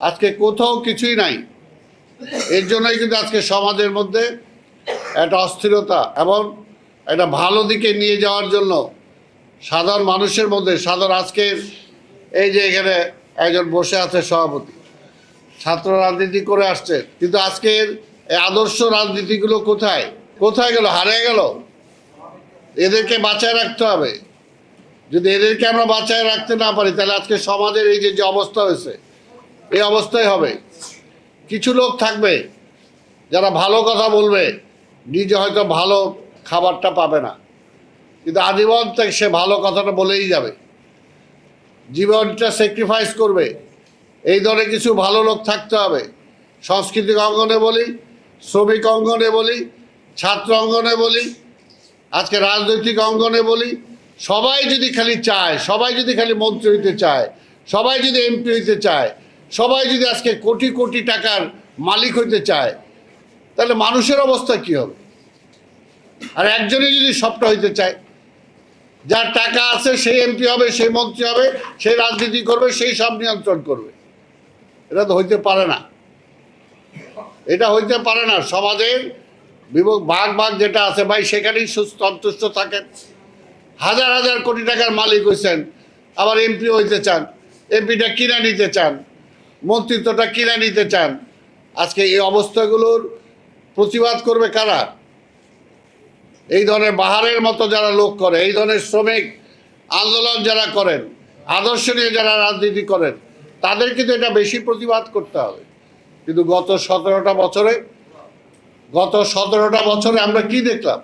আজকে কোথাও কিছুই নাই। এর জন্যই কিন্তু আজকে সমাজের মধ্যে একটা অস্থিরতা এবং একটা ভালো দিকে নিয়ে যাওয়ার জন্য সাধারণ মানুষের মধ্যে, সাধারণ আজকের এই যে এখানে একজন বসে আছে সভাপতি, ছাত্র রাজনীতি করে আসছে, কিন্তু আজকের এই আদর্শ রাজনীতিগুলো কোথায়? কোথায় গেল? হারিয়ে গেল? এদেরকে বাঁচায় রাখতে হবে। যদি এদেরকে আমরা বাঁচায় রাখতে না পারি, তাহলে আজকে সমাজের এই যে যে অবস্থা হয়েছে এই অবস্থায় হবে। কিছু লোক থাকবে যারা ভালো কথা বলবে, নিজে হয়তো ভালো খাবারটা পাবে না। কিন্তু আজীবন থেকে সে ভালো কথাটা বলেই যাবে। জীবনটা স্যাক্রিফাইস করবে। এই ধরনের কিছু ভালো লোক থাকতে হবে। সাংস্কৃতিক অঙ্গনে বলি, শ্রমিক অঙ্গনে বলি, ছাত্র অঙ্গনে বলি, আজকে রাজনৈতিক অঙ্গনে বলি, সবাই যদি খালি চায়, সবাই যদি খালি মন্ত্রী হইতে চায়, সবাই যদি এমপি হইতে চায় সবাই যদি আজকে কোটি কোটি টাকার মালিক হইতে চায়, তাহলে মানুষের অবস্থা কি হবে? আর একজনই যদি সবটা হইতে চায়, যার টাকা আছে সেই এমপি হবে সেই মন্ত্রী হবে সেই রাজনীতি করবে সেই সব নিয়ন্ত্রণ করবে। এটা তো হইতে পারে না। এটা হইতে পারে না। সমাজের ভাগ ভাগ যেটা আছে, ভাই, সেখানেই সুস্থ সন্তুষ্ট থাকেন। হাজার হাজার কোটি টাকার মালিক হয়েছেন আবার এমপি হইতে চান, এমপিটা কিনে নিতে চান মন্ত্রিত্বটা কিনে নিতে চান? আজকে এই অবস্থাগুলোর প্রতিবাদ করবে কারা? এই ধরনের বাহারের মতো যারা লোক করে, এই ধরনের শ্রমিক আন্দোলন যারা করেন, আদর্শ নিয়ে যারা রাজনীতি করেন, তাদের কিন্তু এটা বেশি প্রতিবাদ করতে হবে। কিন্তু গত সতেরোটা বছরে, গত সতেরোটা বছরে আমরা কি দেখলাম?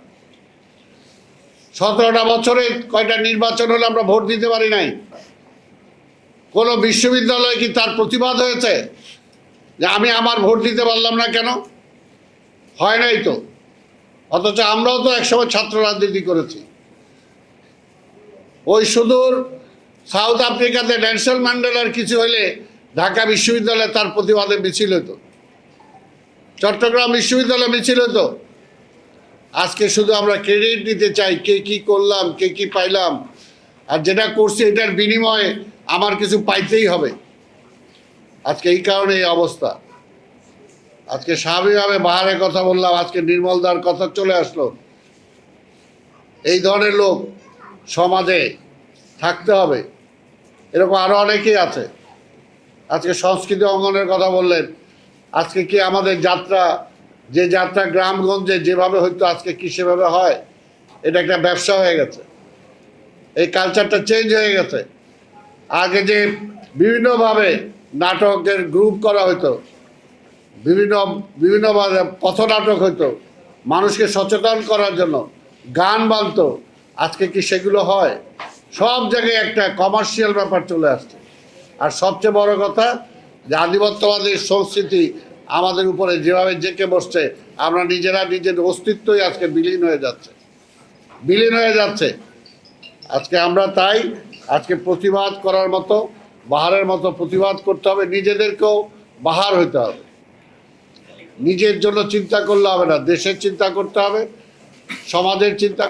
সতেরোটা বছরে কয়টা নির্বাচন হলে আমরা ভোট দিতে পারি নাই? কোনো বিশ্ববিদ্যালয়ে কি তার প্রতিবাদ হয়েছে? যে আমি আমার ভোট দিতে পারলাম না কেন? হয় নাই তো। অথচ আমরাও তো একসময় ছাত্র রাজনীতি করেছি। ওই সুদূর সাউথ আফ্রিকাতে ন্যালসন ম্যান্ডেলার কিছু হলে ঢাকা বিশ্ববিদ্যালয়ে তার প্রতিবাদে মিছিল হতো চট্টগ্রাম বিশ্ববিদ্যালয়ে মিছিল হতো আজকে শুধু আমরা ক্রেডিট নিতে চাই, কে কি করলাম, কে কি পাইলাম, আর যেটা করছি এটার বিনিময়ে আমার কিছু পাইতেই হবে। আজকে এই কারণে এই অবস্থা। আজকে স্বাভাবিকভাবে বাহারের কথা বললাম, আজকে নির্মলদার কথা চলে আসলো। এই ধরনের লোক সমাজে থাকতে হবে। এরকম আরও অনেকেই আছে। আজকে সংস্কৃতি অঙ্গনের কথা বললেন। আজকে কি আমাদের যাত্রা, যে যাত্রা গ্রামগঞ্জে যেভাবে হয়তো আজকে কি সেভাবে হয়? এটা একটা ব্যবসা হয়ে গেছে। এই কালচারটা চেঞ্জ হয়ে গেছে। আগে যে বিভিন্নভাবে নাটকের গ্রুপ করা হতো বিভিন্ন, বিভিন্নভাবে পথনাটক হতো মানুষকে সচেতন করার জন্য, গান বানতো, আজকে কি সেগুলো হয়? সব জায়গায় একটা কমার্শিয়াল ব্যাপার চলে আসছে। আর সবচেয়ে বড় কথা, যে আধিপত্যবাদের সংস্কৃতি আমাদের উপরে যেভাবে জেঁকে বসছে, আমরা নিজেরা নিজের অস্তিত্বই আজকে বিলীন হয়ে যাচ্ছে। বিলীন হয়ে যাচ্ছে। আজকে আমরা তাই আজকে প্রতিবাদ করার মতো, বাহারের মতো প্রতিবাদ করতে হবে, নিজেদেরকেও বাহার হইতে হবে। নিজের জন্য চিন্তা করলে হবে না, দেশের চিন্তা করতে হবে, সমাজের চিন্তা